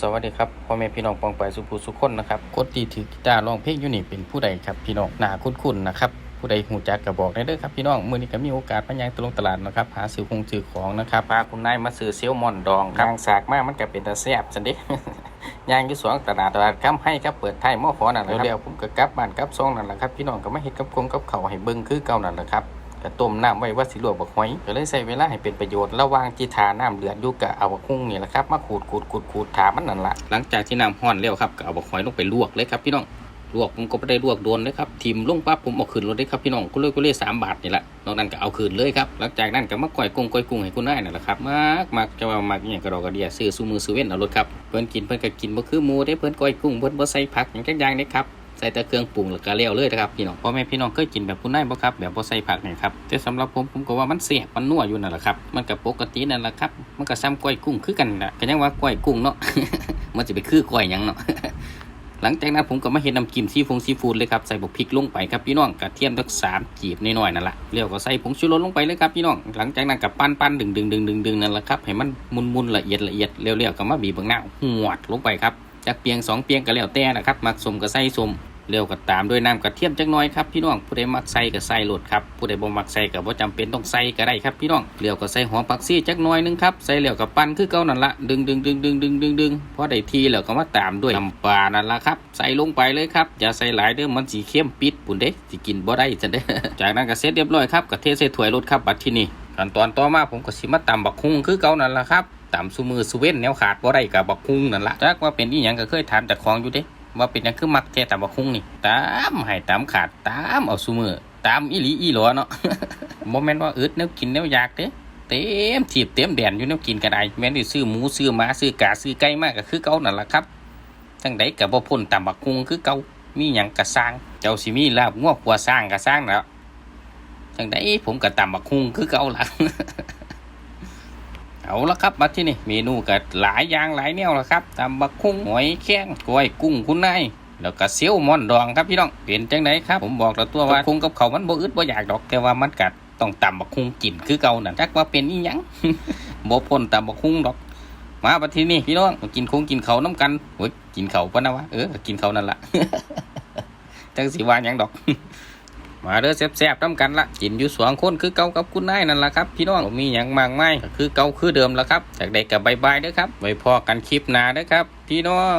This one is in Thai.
สวัสดีครับพ่อแม่พี่น้องปองไปสุภูสุขคนนะครับกดตีถือกีตาร์ร้องเพลงอยู่นี่เป็นผู้ใดครับพี่น้องหนาคุ้นๆนะครับผู้ใดหูจักก็บอกได้เด้อครับพี่น้องมื้อนี้ก็มีโอกาสมายังตลงตลาดนะครับหาซื้อคงซื้อของนะครับพาคุณนายมาซื้อเซลมอนดองครับยางสากมากมันก็เป็นตาแซ่บจังเด้ยางอยู่สองตลาดตลาดค้ำให้ครับเปิดไทยหม้อขอนั่นแหละครับเดี๋ยวผมก็กลับบ้านกลับซองนั่นแหละครับพี่น้องก็มาเฮ็ดกับกงกับเขาให้เบิ่งคือเก่านั่นแหละครับ ก็ต้มน้ำไว้ว่าสิลวกบักหอยก็เลยใช้เวลาให้เป็นประโยชน์ระหว่างที่ทาน้ำเดือดอยู่กับเอาบักคุ้งนี่แหละครับมาขูดขูดขูดขูดทามันนั่นละหลังจากที่น้ำห้อนแล้วครับก็เอาบักหอยลงไปลวกเลยครับพี่น้องลวกผมก็ไม่ได้ลวกโดนเลยครับทิมลงปั๊บผมเอาขึ้นรถเลยครับพี่น้องก็เลยก็เลยสามบาทนี่แหละนอกนั้นก็เอาขึ้นเลยครับหลังจากนั้นก็มาก่อยกุ้งก่อยกุ้งให้คุณนายนั่นแหละครับมากมากจะว่ามากอย่างกระดอกกระเดียซื้อซูมือซูเว่นเอารถครับเพิ่อนกินเพิ่อนก็กินบ่คือหมูได้เพิ่อนก่อยกุ้งเพิ่อนบ่ใส่ผักอย่างจักอย่างเด้ครับ ใส่แต่เครื่องปรุงแล้วก็เลี้ยวเลยนะครับพี่น้องพ่อแม่พี่น้องเคยกินแบบคุณนายบ่ครับแบบบ่ใส่ผักนี่ครับแต่สำหรับผมผมก็ว่ามันเสียบมันนัวอยู่นั่นแหละครับมันก็ปกตินั่นแหละครับมันก็ซ้ำก้อยกุ้งคือกันนะก็ยังว่าก้อยกุ้งเนาะมันจะไปคือก้อยยังเนาะหลังจากนั้นผมก็มาเห็นน้ำจิ้มซีฟงซีฟูดเลยครับใส่บกพริกลงไปครับพี่น้องกระเทียมทักสามจีบน้อยๆนั่นแหละเลี้ยวก็ใส่ผงชูรสลงไปเลยครับพี่น้องหลังจากนั้นกับปั้นปั้นดึงดึงดึงดึงดึงนั่นแหละครับให้มันมุนมุนละเอียดละเอียดเลี้ยวๆก็มาบีบบางหน้าหวดลงไปครับ จากเปียงสองเปียงก็แล้วแต่นะครับมักสมก็ใส่สมเร็วก็ตามด้วยน้ำกระเทียมจักน้อยครับพี่น้องผู้ใดมักใส่ก็ใส่โหลดครับผู้ใดบ่มักใส่ก็บ่จำเป็นต้องใส่ก็ได้ครับพี่น้องเร็วก็ใส่หอมผักชีจักน้อยนึงครับใส่เร็วก็ปั้นคือเก่านั่นละดึงดึงดึงดึงดึงดึงดึงพอได้ทีแล้วก็มาตามด้วยน้ำปลานั่นละครับใส่ลงไปเลยครับอย่าใส่หลายเด้อมันสีเข้มปิดปุ่นเด้สิกินบ่ได้จังเด้จากนั้นก็เสร็จเรียบร้อยครับก็เทใส่ถ้วยรถครับบัดที่นี่ขั้นตอนต่อมาผมก็สิมาตำบักฮุ่งคือเก่านั่นละครับ ตำซุมือซุเว้นแนวขาดบ่ได้กับบักฮุ่งนั่นละจักว่าเป็นอีหยังก็เคยถามจากของอยู่เด้ว่าเป็นหยังคือมักแค่ตามบักคุ้งนี่ ตามให้ตามขาดตามเอาซุมือตามอีหลีอีหลอเนาะโมเมนต์ว่าอึดแนวกินแนวอยากเด้เต็มทีบเต็มแดนอยู่แนวกินก็ได้แม่นได้ซื้อหมูซื้อหมาซื้อกาซื้อไก่มากก็คือเก่านั่นล่ะครับจังใดก็บ่พ้นตามบักคุ้งคือเก่ามีหยังก็สร้างเจ้าสิมีลาบงัวปัวสร้างก็สร้างแล้วจังใดผมก็ตามบักคุ้งคือเก่าล่ะ เอาละครับมาที่นี่เมนูก็หลายอย่างหลายแนวละครับตำบักคุ้งหอยแข้งกล้วยกุ้งคุณนายแล้วก็เซียวมอนดองครับพี่น้องเป็นจังไดครับผมบอกแล้วตัวว่าคุ้งกับเขาวมันบ่อึดบ่อยากดอกแต่ว่ามันกัดต้องตำบักคุ้งกินคือเก่านั่นจักว่าเป็นอีหยังบ่พ้นตำบักคุ้งดอก มาบัดทีนี้พี่น้องมากินคงกินเขาวน้ำกันโอ้ยกินเขาวปะนะวะเออกินเขาวนั่นละจังสิว่าหยังดอก มาเด้อแซ่บๆน้ำกันละกินอยู่สวงคนคือเก่ากับคุณนายนั่นละครับ พี่น้องมีอย่างมากมายก็คือเก่าคือเดิมละครับจากเด็กกับบายบเด้อครับไว้พอกันคลิปหน้าเด้อครับ พี่น้อง